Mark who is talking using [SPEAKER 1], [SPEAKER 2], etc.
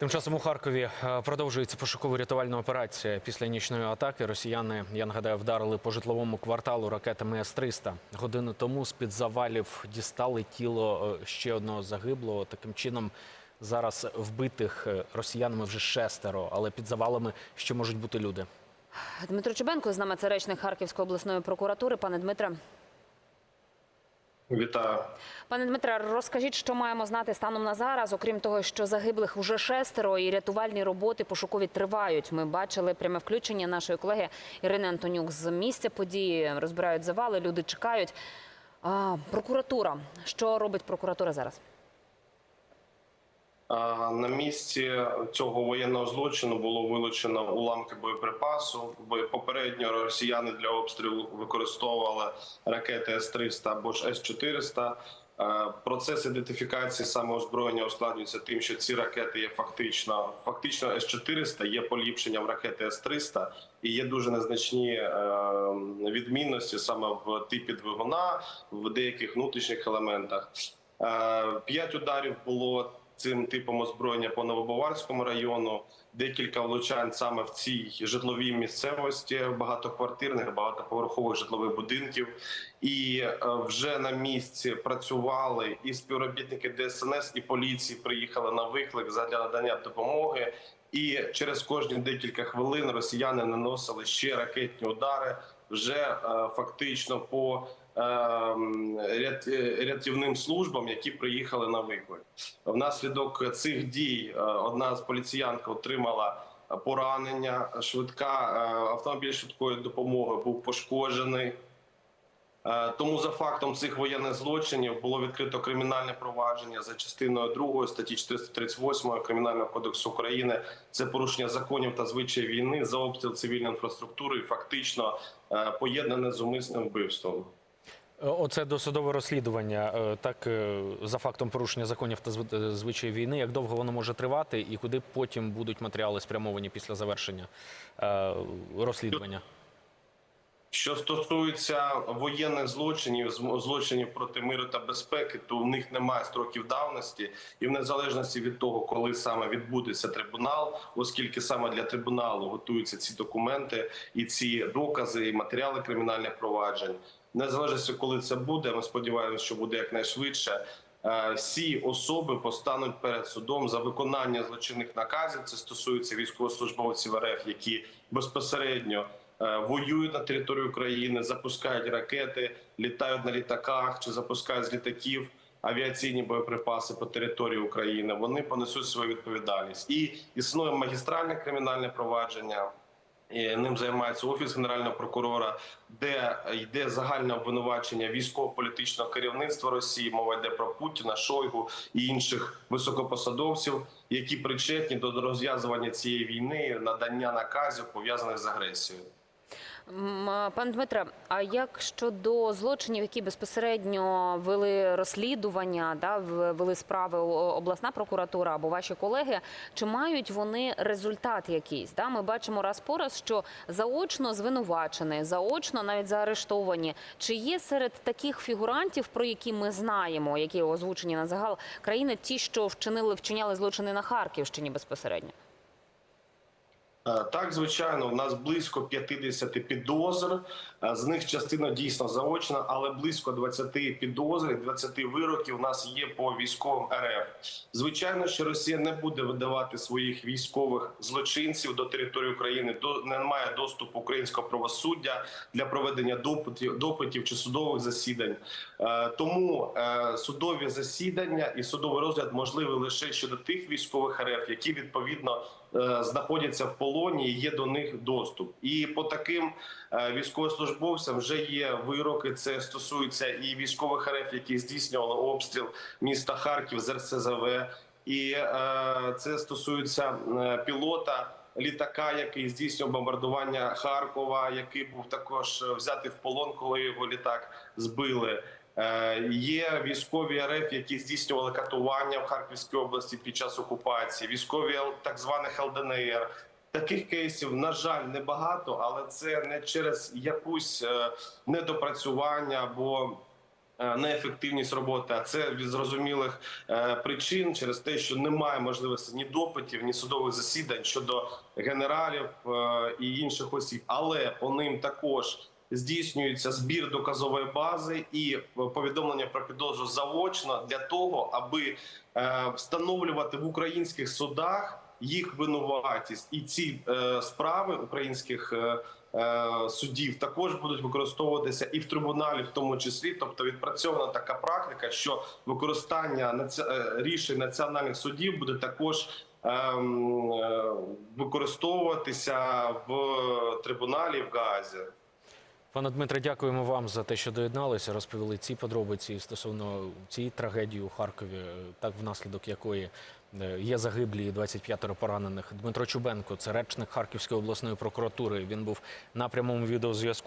[SPEAKER 1] Тим часом у Харкові е, продовжується пошуково-рятувальна операція. Після нічної атаки росіяни, я нагадаю, вдарили по житловому кварталу ракетами С-300. Годину тому з-під завалів дістали тіло е, ще одного загиблого. Таким чином, зараз вбитих е, росіянами вже шестеро, але під завалами ще можуть бути люди.
[SPEAKER 2] Дмитро Чебенко з нами це речник Харківської обласної прокуратури. Пане Дмитре,
[SPEAKER 3] Вітаю.
[SPEAKER 2] пане Дмитре, розкажіть, що маємо знати станом на зараз, окрім того, що загиблих уже шестеро, і рятувальні роботи пошукові тривають. Ми бачили пряме включення нашої колеги Ірини Антонюк з місця події. Розбирають завали, люди чекають. А, прокуратура. Що робить прокуратура зараз?
[SPEAKER 3] На місці цього воєнного злочину було вилучено уламки боєприпасу. Попередньо росіяни для обстрілу використовували ракети С-300 або ж С-400. Е, Процес ідентифікації саме озброєння ускладнюється тим, що ці ракети є фактично фактично С-400, є поліпшенням ракети С-300 і є дуже незначні е, відмінності саме в типі двигуна, в деяких внутрішніх елементах. Е, П'ять ударів було цим типом озброєння по Новобаварському району. Декілька влучань саме в цій житловій місцевості багатоквартирних, багатоповерхових житлових будинків. І е, вже на місці працювали і співробітники ДСНС і поліції приїхали на виклик задля надання допомоги. І через кожні декілька хвилин росіяни наносили ще ракетні удари вже е, фактично по рятівним службам, які приїхали на виклик. Внаслідок цих дій е, одна з поліціянок отримала поранення. Швидка е, автомобіль швидкої допомоги був пошкоджений. Е, Тому за фактом цих воєнних злочинів було відкрито кримінальне провадження за частиною 2 статті 438 Кримінального кодексу України. Це порушення законів та звичаї війни за обстріл цивільної інфраструктури, і фактично е, поєднане з умисним вбивством.
[SPEAKER 1] Е, Оце досудове розслідування. е, Так е, за фактом порушення законів та зв- звичаїв війни. Як довго воно може тривати, і куди потім будуть матеріали спрямовані після завершення розслідування?
[SPEAKER 3] Що стосується воєнних злочинів, злочинів проти миру та безпеки, то в них немає строків давності, і в незалежності від того, коли саме відбудеться трибунал, оскільки саме для трибуналу готуються ці документи і ці докази, і матеріали кримінальних проваджень. Незалежності, коли це буде, ми сподіваємося, що буде якнайшвидше. е, Всі особи постануть перед судом за виконання злочинних наказів. Це стосується військовослужбовців РФ, які безпосередньо е, воюють на території України, запускають ракети, літають на літаках чи запускають з літаків авіаційні боєприпаси по території України. Вони понесуть свою відповідальність. І існує магістральне кримінальне провадження. Ним займається офіс генерального прокурора, де йде загальне обвинувачення військово-політичного керівництва Росії. Мова йде про Путіна, Шойгу і інших високопосадовців, які причетні до розв'язування цієї війни, надання наказів пов'язаних з агресією.
[SPEAKER 2] Пане Дмитре, а як щодо злочинів, які безпосередньо вели розслідування, да, вели справи обласна прокуратура або ваші колеги, чи мають вони результат якийсь? Да? Ми бачимо раз по раз, що заочно звинувачені, заочно навіть заарештовані. Чи є серед таких фігурантів, про які ми знаємо, які озвучені на загал країни, ті, що вчинили, вчиняли злочини на Харківщині безпосередньо?
[SPEAKER 3] Е, Так, звичайно, у нас близько 50 підозр. Е, З них частина дійсно заочна, але близько 20 підозр, і 20 вироків у нас є по військовим РФ. Звичайно, що Росія не буде видавати своїх військових злочинців до території України. До не має доступу українського правосуддя для проведення допитів, допитів чи судових засідань. Е, Тому судові засідання і судовий розгляд можливий лише щодо тих військових РФ, які відповідно знаходяться в полоні і є до них доступ. І по таким е, військовослужбовцям вже є вироки. Це стосується і військових РФ, які здійснювали обстріл міста Харків з РСЗВ, і е, це стосується е, пілота. Літака, який здійснював бомбардування Харкова, який був також е, взятий в полон, коли його літак збили. Е, Є військові РФ, які здійснювали катування в Харківській області під час окупації, військові так званих ЛДНР. Таких кейсів, на жаль, небагато, але це не через якусь е, недопрацювання або е, неефективність роботи, а це від зрозумілих причин через те, що немає можливості ні допитів, ні судових засідань щодо генералів і інших осіб, але по ним також здійснюється збір доказової бази і повідомлення про підозру заочно для того, аби е, встановлювати в українських судах їх винуватість, і ці е, справи українських е, е, судів також будуть використовуватися і в трибуналі, в тому числі. Тобто відпрацьована така практика, що використання е, рішень національних судів буде також. ем, е, Використовуватися в трибуналі в Гаазі.
[SPEAKER 1] Пане Дмитре, дякуємо вам за те, що доєдналися, розповіли ці подробиці стосовно цієї трагедії у Харкові, так внаслідок якої е, є загиблі і 25 поранених. Дмитро Чубенко, це речник Харківської обласної прокуратури. Він був на прямому відеозв'язку.